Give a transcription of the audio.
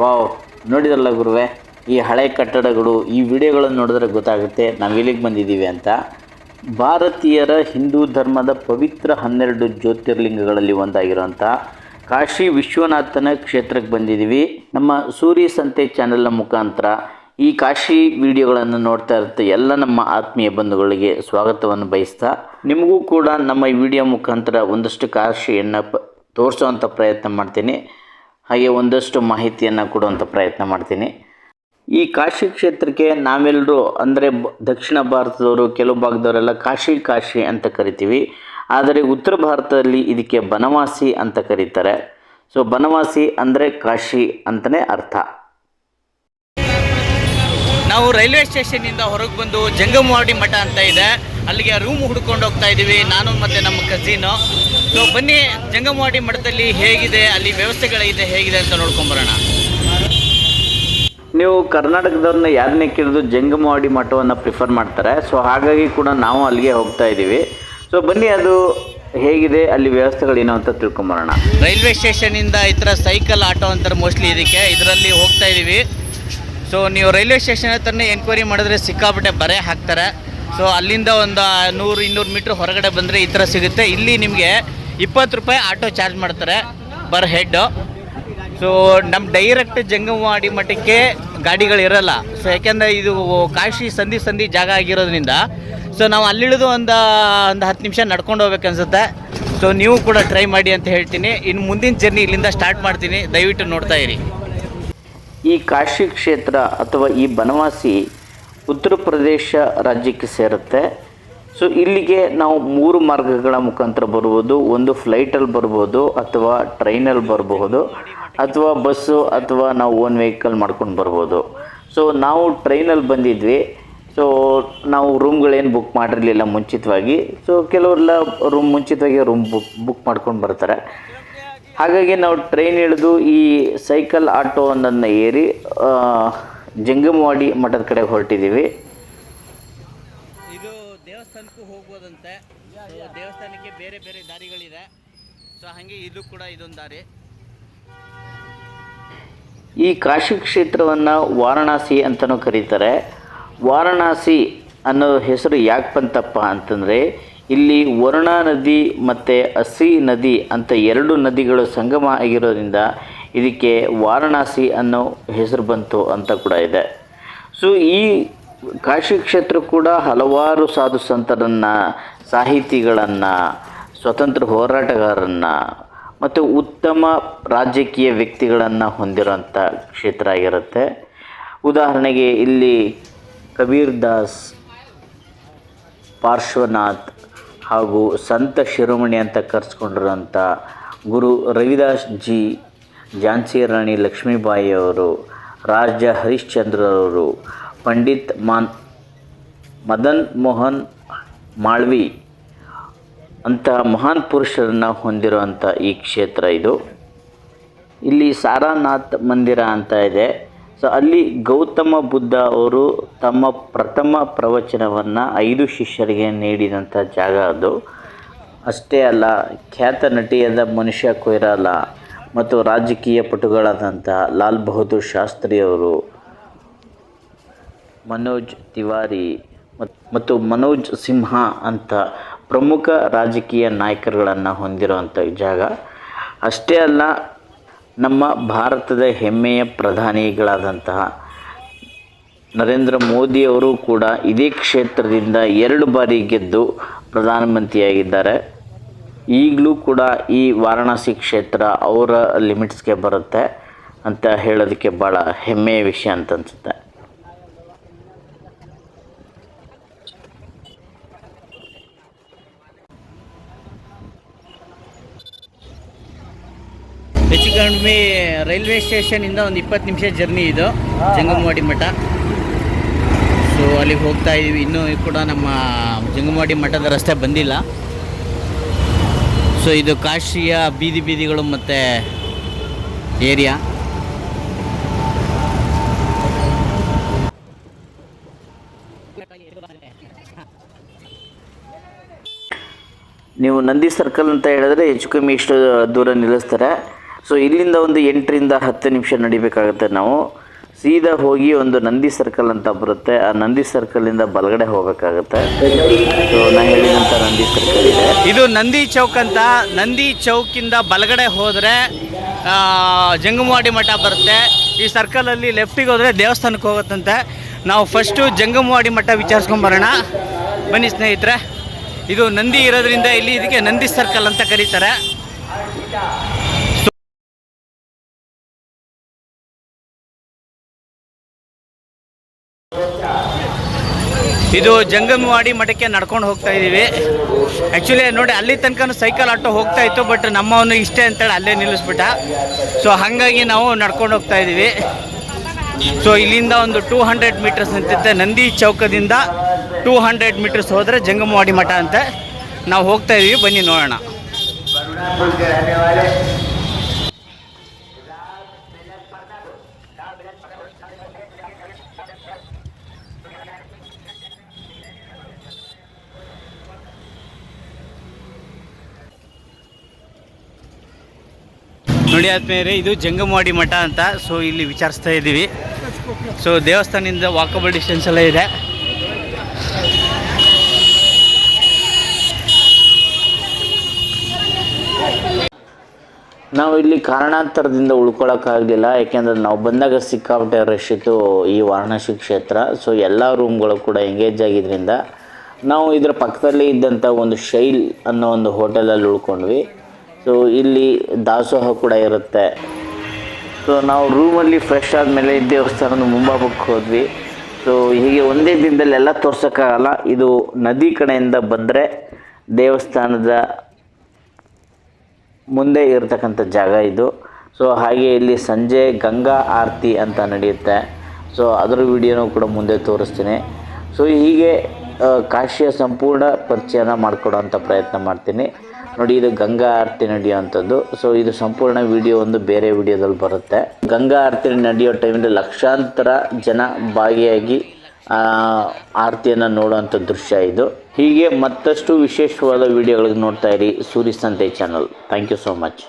Wow, ನೋಡಿದ್ರಲ್ಲ ಗುರುವೆ? ಈ ಹಳೆ ಕಟ್ಟಡಗಳು, ಈ ವಿಡಿಯೋಗಳನ್ನು ನೋಡಿದ್ರೆ ಗೊತ್ತಾಗುತ್ತೆ ನಾವು ಇಲ್ಲಿಗೆ ಬಂದಿದ್ದೀವಿ ಅಂತ. ಭಾರತೀಯರ ಹಿಂದೂ ಧರ್ಮದ ಪವಿತ್ರ ಹನ್ನೆರಡು ಜ್ಯೋತಿರ್ಲಿಂಗಗಳಲ್ಲಿ ಒಂದಾಗಿರುವಂಥ ಕಾಶಿ ವಿಶ್ವನಾಥನ ಕ್ಷೇತ್ರಕ್ಕೆ ಬಂದಿದ್ದೀವಿ. ನಮ್ಮ ಸೂರಿ ಸಂತೆ ಚಾನೆಲ್ನ ಮುಖಾಂತರ ಈ ಕಾಶಿ ವಿಡಿಯೋಗಳನ್ನು ನೋಡ್ತಾ ಇರುತ್ತೆ ಎಲ್ಲ ನಮ್ಮ ಆತ್ಮೀಯ ಬಂಧುಗಳಿಗೆ ಸ್ವಾಗತವನ್ನು ಬಯಸ್ತಾ, ನಿಮಗೂ ಕೂಡ ನಮ್ಮ ಈ ವಿಡಿಯೋ ಮುಖಾಂತರ ಒಂದಷ್ಟು ಕಾಶಿಯನ್ನು ಪ ತೋರಿಸುವಂಥ ಪ್ರಯತ್ನ ಮಾಡ್ತೀನಿ. ಹಾಗೆ ಒಂದಷ್ಟು ಮಾಹಿತಿಯನ್ನು ಕೊಡುವಂಥ ಪ್ರಯತ್ನ ಮಾಡ್ತೀನಿ. ಈ ಕಾಶಿ ಕ್ಷೇತ್ರಕ್ಕೆ ನಾವೆಲ್ಲರೂ ಅಂದರೆ ದಕ್ಷಿಣ ಭಾರತದವರು, ಕೆಲವು ಭಾಗದವರೆಲ್ಲ ಕಾಶಿ ಕಾಶಿ ಅಂತ ಕರಿತೀವಿ. ಆದರೆ ಉತ್ತರ ಭಾರತದಲ್ಲಿ ಇದಕ್ಕೆ ಬನವಾಸಿ ಅಂತ ಕರೀತಾರೆ. ಸೊ, ಬನವಾಸಿ ಅಂದರೆ ಕಾಶಿ ಅಂತಲೇ ಅರ್ಥ. ನಾವು ರೈಲ್ವೆ ಸ್ಟೇಷನ್ನಿಂದ ಹೊರಗೆ ಬಂದು ಜಂಗಮವಾಡಿ ಮಠ ಅಂತ ಇದೆ. ಅಲ್ಲಿಗೆ ರೂಮ್ ಹುಡ್ಕೊಂಡು ಹೋಗ್ತಾ ಇದ್ದೀವಿ. ನಾನು ಮತ್ತು ನಮ್ಮ ಕಝಿನು ಸೊ ಬನ್ನಿ ಜಂಗಮವಾಡಿ ಮಠದಲ್ಲಿ ಹೇಗಿದೆ? ಅಲ್ಲಿ ವ್ಯವಸ್ಥೆಗಳಿದೆ ಹೇಗಿದೆ ಅಂತ ನೋಡ್ಕೊಂಬರೋಣ. ನೀವು ಕರ್ನಾಟಕದವ್ರನ್ನ ಯಾರನ್ನೇ ಕೇಳಿದ್ರು ಜಂಗಮವಾಡಿ ಮಠವನ್ನು ಪ್ರಿಫರ್ ಮಾಡ್ತಾರೆ. ಸೊ ಹಾಗಾಗಿ ಕೂಡ ನಾವು ಅಲ್ಲಿಗೆ ಹೋಗ್ತಾ ಇದ್ದೀವಿ. ಸೊ ಬನ್ನಿ ಅದು ಹೇಗಿದೆ? ಅಲ್ಲಿ ವ್ಯವಸ್ಥೆಗಳೇನು ಅಂತ ತಿಳ್ಕೊಂಬರೋಣ. ರೈಲ್ವೆ ಸ್ಟೇಷನಿಂದ ಈ ಥರ ಸೈಕಲ್ ಆಟೋ ಅಂತಾರೆ ಮೋಸ್ಟ್ಲಿ ಇದಕ್ಕೆ. ಇದರಲ್ಲಿ ಹೋಗ್ತಾ ಇದ್ದೀವಿ. ಸೊ ನೀವು ರೈಲ್ವೆ ಸ್ಟೇಷನ್ ಹತ್ರನೇ ಎಂಕ್ವೈರಿ ಮಾಡಿದ್ರೆ ಸಿಕ್ಕಾಪಟ್ಟೆ ಬರೆ ಹಾಕ್ತಾರೆ. ಸೊ ಅಲ್ಲಿಂದ ಒಂದು ನೂರು, ಇನ್ನೂರು ಮೀಟ್ರ್ ಹೊರಗಡೆ ಬಂದರೆ ಈ ಥರ ಸಿಗುತ್ತೆ. ಇಲ್ಲಿ ನಿಮಗೆ ಇಪ್ಪತ್ತು ರೂಪಾಯಿ ಆಟೋ ಚಾರ್ಜ್ ಮಾಡ್ತಾರೆ ಪರ್ ಹೆಡ್ಡು ಸೊ ನಮ್ಮ ಡೈರೆಕ್ಟ್ ಜಂಗಮವಾಡಿ ಮಠಕ್ಕೆ ಗಾಡಿಗಳು ಇರಲ್ಲ. ಸೊ ಯಾಕೆಂದರೆ ಇದು ಕಾಶಿ ಸಂಧಿ ಸಂಧಿ ಜಾಗ ಆಗಿರೋದ್ರಿಂದ ಸೊ ನಾವು ಅಲ್ಲಿಳಿದು ಒಂದು ಒಂದು ಹತ್ತು ನಿಮಿಷ ನಡ್ಕೊಂಡು ಹೋಗ್ಬೇಕನ್ಸುತ್ತೆ ಸೊ ನೀವು ಕೂಡ ಟ್ರೈ ಮಾಡಿ ಅಂತ ಹೇಳ್ತೀನಿ. ಇನ್ನು ಮುಂದಿನ ಜರ್ನಿ ಇಲ್ಲಿಂದ ಸ್ಟಾರ್ಟ್ ಮಾಡ್ತೀನಿ. ದಯವಿಟ್ಟು ನೋಡ್ತಾ ಇರಿ. ಈ ಕಾಶಿ ಕ್ಷೇತ್ರ ಅಥವಾ ಈ ಬನವಾಸಿ ಉತ್ತರ ಪ್ರದೇಶ ರಾಜ್ಯಕ್ಕೆ ಸೇರುತ್ತೆ. ಸೊ ಇಲ್ಲಿಗೆ ನಾವು ಮೂರು ಮಾರ್ಗಗಳ ಮುಖಾಂತರ ಬರ್ಬೋದು. ಒಂದು ಫ್ಲೈಟಲ್ಲಿ ಬರ್ಬೋದು ಅಥವಾ ಟ್ರೈನಲ್ಲಿ ಬರಬಹುದು ಅಥವಾ ಬಸ್ಸು ಅಥವಾ ನಾವು ಓನ್ ವೆಹಿಕಲ್ ಮಾಡ್ಕೊಂಡು ಬರ್ಬೋದು. ಸೊ ನಾವು ಟ್ರೈನಲ್ಲಿ ಬಂದಿದ್ವಿ. ಸೊ ನಾವು ರೂಮ್ಗಳೇನು ಬುಕ್ ಮಾಡಿರಲಿಲ್ಲ ಮುಂಚಿತವಾಗಿ. ಸೊ ಕೆಲವರೆಲ್ಲ ರೂಮ್ ಮುಂಚಿತವಾಗಿ ರೂಮ್ ಬುಕ್ ಬುಕ್ ಮಾಡ್ಕೊಂಡು ಬರ್ತಾರೆ. ಹಾಗಾಗಿ ನಾವು ಟ್ರೈನ್ ಇಳಿದು ಈ ಸೈಕಲ್ ಆಟೋ ಒಂದನ್ನು ಏರಿ ಜಂಗಮವಾಡಿ ಮಠದ ಕಡೆ ಹೊರಟಿದ್ದೀವಿ. ಇದು ದೇವಸ್ಥಾನಕ್ಕೂ ಹೋಗ್ಬೋದಂತೆ. ದೇವಸ್ಥಾನಕ್ಕೆ ಬೇರೆ ಬೇರೆ ದಾರಿಗಳಿದೆ. ಸೊ ಹಾಗೆ ಇದು ಕೂಡ ಇದೊಂದು ದಾರಿ. ಈ ಕಾಶಿ ಕ್ಷೇತ್ರವನ್ನು ವಾರಣಾಸಿ ಅಂತಲೂ ಕರೀತಾರೆ. ವಾರಣಾಸಿ ಅನ್ನೋ ಹೆಸರು ಯಾಕೆ ಬಂತಪ್ಪ ಅಂತಂದರೆ ಇಲ್ಲಿ ವರುಣಾ ನದಿ ಮತ್ತು ಅಸಿ ನದಿ ಅಂತ ಎರಡು ನದಿಗಳು ಸಂಗಮ ಆಗಿರೋದ್ರಿಂದ ಇದಕ್ಕೆ ವಾರಣಾಸಿ ಅನ್ನೋ ಹೆಸರು ಬಂತು ಅಂತ ಕೂಡ ಇದೆ. ಸೊ ಈ ಕಾಶಿ ಕ್ಷೇತ್ರ ಕೂಡ ಹಲವಾರು ಸಾಧು ಸಂತರನ್ನು, ಸಾಹಿತಿಗಳನ್ನು, ಸ್ವತಂತ್ರ ಹೋರಾಟಗಾರರನ್ನು ಮತ್ತು ಉತ್ತಮ ರಾಜಕೀಯ ವ್ಯಕ್ತಿಗಳನ್ನು ಹೊಂದಿರೋಂಥ ಕ್ಷೇತ್ರ ಆಗಿರುತ್ತೆ. ಉದಾಹರಣೆಗೆ ಇಲ್ಲಿ ಕಬೀರ್ ದಾಸ್, ಪಾರ್ಶ್ವನಾಥ್ ಹಾಗೂ ಸಂತ ಶಿರೋಮಣಿ ಅಂತ ಕರೆಸ್ಕೊಂಡಿರೋಂಥ ಗುರು ರವಿದಾಸ್ ಜಿ ಝಾನ್ಸಿ ರಾಣಿ ಲಕ್ಷ್ಮೀಬಾಯಿಯವರು ರಾಜ ಹರಿಶ್ಚಂದ್ರವರು ಪಂಡಿತ್ ಮಾನ್, ಮದನ್ ಮೋಹನ್ ಮಾಳ್ವಿ ಅಂತಹ ಮಹಾನ್ ಪುರುಷರನ್ನು ಹೊಂದಿರುವಂಥ ಈ ಕ್ಷೇತ್ರ ಇದು. ಇಲ್ಲಿ ಸಾರಾನಾಥ್ ಮಂದಿರ ಅಂತ ಇದೆ. ಸೊ ಅಲ್ಲಿ ಗೌತಮ ಬುದ್ಧ ಅವರು ತಮ್ಮ ಪ್ರಥಮ ಪ್ರವಚನವನ್ನು ಐದು ಶಿಷ್ಯರಿಗೆ ನೀಡಿದಂಥ ಜಾಗ ಅದು. ಅಷ್ಟೇ ಅಲ್ಲ, ಖ್ಯಾತ ನಟಿಯಾದ ಮನುಷ್ಯ ಕೊಯ್ರಾಲ ಮತ್ತು ರಾಜಕೀಯ ಪಟುಗಳಾದಂಥ ಲಾಲ್ ಬಹದ್ದೂರ್ ಶಾಸ್ತ್ರಿಯವರು, ಮನೋಜ್ ತಿವಾರಿ ಮತ್- ಮತ್ತು ಮನೋಜ್ ಸಿಂಹ ಅಂತ ಪ್ರಮುಖ ರಾಜಕೀಯ ನಾಯಕರುಗಳನ್ನು ಹೊಂದಿರುವಂಥ ಜಾಗ. ಅಷ್ಟೇ ಅಲ್ಲ, ನಮ್ಮ ಭಾರತದ ಹೆಮ್ಮೆಯ ಪ್ರಧಾನಿಗಳಾದಂತಹ ನರೇಂದ್ರ ಮೋದಿಯವರು ಕೂಡ ಇದೇ ಕ್ಷೇತ್ರದಿಂದ ಎರಡು ಬಾರಿ ಗೆದ್ದು ಪ್ರಧಾನಮಂತ್ರಿಯಾಗಿದ್ದಾರೆ. ಈಗಲೂ ಕೂಡ ಈ ವಾರಣಾಸಿ ಕ್ಷೇತ್ರ ಅವರ ಲಿಮಿಟ್ಸ್ಗೆ ಬರುತ್ತೆ ಅಂತ ಹೇಳೋದಕ್ಕೆ ಭಾಳ ಹೆಮ್ಮೆಯ ವಿಷಯ ಅಂತ ಅನಿಸುತ್ತೆ. ಹೆಚ್ಚು ಕಡಿಮೆ ರೈಲ್ವೆ ಸ್ಟೇಷನಿಂದ ಒಂದು ಇಪ್ಪತ್ತು ನಿಮಿಷ ಜರ್ನಿ ಇದು ಜಂಗಮವಾಡಿ ಮಠ. ಸೊ ಅಲ್ಲಿಗೆ ಹೋಗ್ತಾ ಇದ್ದೀವಿ ಇನ್ನೂ ಕೂಡ ನಮ್ಮ ಜಂಗಮವಾಡಿ ಮಠದ ರಸ್ತೆ ಬಂದಿಲ್ಲ. ಸೊ ಇದು ಕಾಶಿಯ ಬೀದಿ ಬೀದಿಗಳು ಮತ್ತು ಏರಿಯಾ. ನೀವು ನಂದಿ ಸರ್ಕಲ್ ಅಂತ ಹೇಳಿದ್ರೆ ಹೆಚ್ಚು ಕಮ್ಮಿ ಇಷ್ಟು ದೂರ ನಿಲ್ಲಿಸ್ತಾರೆ. ಸೊ ಇಲ್ಲಿಂದ ಒಂದು ಎಂಟರಿಂದ ಹತ್ತು ನಿಮಿಷ ನಡಿಬೇಕಾಗುತ್ತೆ ನಾವು. ಸೀದಾ ಹೋಗಿ ಒಂದು ನಂದಿ ಸರ್ಕಲ್ ಅಂತ ಬರುತ್ತೆ. ಆ ನಂದಿ ಸರ್ಕಲಿಂದ ಬಲಗಡೆ ಹೋಗಬೇಕಾಗುತ್ತೆ ನಂದಿ ಸರ್ಕಲ್ ಇದೆ. ಇದು ನಂದಿ ಚೌಕ್ ಅಂತ. ನಂದಿ ಚೌಕಿಂದ ಬಲಗಡೆ ಹೋದರೆ ಜಂಗಮವಾಡಿ ಮಠ ಬರುತ್ತೆ. ಈ ಸರ್ಕಲಲ್ಲಿ ಲೆಫ್ಟಿಗೆ ಹೋದ್ರೆ ದೇವಸ್ಥಾನಕ್ಕೆ ಹೋಗುತ್ತಂತೆ. ನಾವು ಫಸ್ಟು ಜಂಗಮವಾಡಿ ಮಠ ವಿಚಾರಿಸ್ಕೊಂಬರೋಣ ಬನ್ನಿ ಸ್ನೇಹಿತರೆ. ಇದು ನಂದಿ ಇರೋದ್ರಿಂದ ಇಲ್ಲಿ ಇದಕ್ಕೆ ನಂದಿ ಸರ್ಕಲ್ ಅಂತ ಕರೀತಾರೆ. ಇದು ಜಂಗಮವಾಡಿ ಮಠಕ್ಕೆ ನಡ್ಕೊಂಡು ಹೋಗ್ತಾ ಇದ್ದೀವಿ. ಆ್ಯಕ್ಚುಲಿ ನೋಡಿ, ಅಲ್ಲಿ ತನಕ ಸೈಕಲ್ ಆಟೋ ಹೋಗ್ತಾ ಇತ್ತು ಬಟ್ ನಮ್ಮವನು ಇಷ್ಟೇ ಅಂತೇಳಿ ಅಲ್ಲೇ ನಿಲ್ಲಿಸ್ಬಿಟ್ಟ. ಸೊ ಹಾಗಾಗಿ ನಾವು ನಡ್ಕೊಂಡು ಹೋಗ್ತಾ ಇದ್ದೀವಿ. ಸೊ ಇಲ್ಲಿಂದ ಒಂದು ಟೂ ಹಂಡ್ರೆಡ್ ಮೀಟರ್ಸ್ ಅಂತಿದ್ದೆ ನಂದಿ ಚೌಕದಿಂದ ಟೂ ಹಂಡ್ರೆಡ್ ಮೀಟರ್ಸ್ ಹೋದರೆ ಜಂಗಮವಾಡಿ ಮಠ ಅಂತ. ನಾವು ಹೋಗ್ತಾ ಇದ್ದೀವಿ. ಬನ್ನಿ ನೋಡೋಣ. ನೋಡಿ ಆದ್ಮೇಲೆ ಇದು ಜಂಗಮವಾಡಿ ಮಠ ಅಂತ ಸೊ ಇಲ್ಲಿ ವಿಚಾರಿಸ್ತಾ ಇದ್ದೀವಿ. ಸೊ ದೇವಸ್ಥಾನದಿಂದ ವಾಕಬಲ್ ಡಿಸ್ಟೆನ್ಸ್ ಎಲ್ಲ ಇದೆ. ನಾವು ಇಲ್ಲಿ ಕಾರಣಾಂತರದಿಂದ ಉಳ್ಕೊಳ್ಳೋಕ್ಕಾಗಲಿಲ್ಲ ಯಾಕೆಂದರೆ ನಾವು ಬಂದಾಗ ಸಿಕ್ಕಾಪಟ್ಟೆ ರಶ್ ಇತ್ತು ಈ ವಾರಣಾಸಿ ಕ್ಷೇತ್ರ. ಸೊ ಎಲ್ಲ ರೂಮ್ಗಳು ಕೂಡ ಎಂಗೇಜ್ ಆಗಿದ್ದರಿಂದ ನಾವು ಇದರ ಪಕ್ಕದಲ್ಲಿ ಇದ್ದಂಥ ಒಂದು ಶೈಲ್ ಅನ್ನೋ ಒಂದು ಹೋಟೆಲಲ್ಲಿ ಉಳ್ಕೊಂಡ್ವಿ. ಸೊ ಇಲ್ಲಿ ದಾಸೋಹ ಕೂಡ ಇರುತ್ತೆ. ಸೊ ನಾವು ರೂಮಲ್ಲಿ ಫ್ರೆಶ್ ಆದಮೇಲೆ ದೇವಸ್ಥಾನದ ಮುಂಭಾಗಕ್ಕೆ ಹೋದ್ವಿ. ಸೊ ಹೀಗೆ ಒಂದೇ ದಿನದಲ್ಲಿ ಎಲ್ಲ ತೋರ್ಸೋಕ್ಕಾಗಲ್ಲ. ಇದು ನದಿ ಕಡೆಯಿಂದ ಬಂದರೆ ದೇವಸ್ಥಾನದ ಮುಂದೆ ಇರತಕ್ಕಂಥ ಜಾಗ ಇದು. ಸೊ ಹಾಗೆ ಇಲ್ಲಿ ಸಂಜೆ ಗಂಗಾ ಆರತಿ ಅಂತ ನಡೆಯುತ್ತೆ. ಸೊ ಅದರ ವಿಡಿಯೋನೂ ಕೂಡ ಮುಂದೆ ತೋರಿಸ್ತೀನಿ. ಸೊ ಹೀಗೆ ಕಾಶಿಯ ಸಂಪೂರ್ಣ ಪರಿಚಯನ ಮಾಡಿಕೊಡೋಂಥ ಪ್ರಯತ್ನ ಮಾಡ್ತೀನಿ. ನೋಡಿ, ಇದು ಗಂಗಾ ಆರತಿ ನಡೆಯುವಂಥದ್ದು ಸೊ ಇದು ಸಂಪೂರ್ಣ ವಿಡಿಯೋ ಒಂದು ಬೇರೆ ವಿಡಿಯೋದಲ್ಲಿ ಬರುತ್ತೆ. ಗಂಗಾ ಆರತಿ ನಡೆಯೋ ಟೈಮಲ್ಲಿ ಲಕ್ಷಾಂತರ ಜನ ಭಾಗಿಯಾಗಿ ಆರತಿಯನ್ನು ನೋಡುವಂಥ ದೃಶ್ಯ ಇದು. ಹೀಗೆ ಮತ್ತಷ್ಟು ವಿಶೇಷವಾದ ವಿಡಿಯೋಗಳಿಗೆ ನೋಡ್ತಾ ಇರಿ Surya Santhe channel thank you so much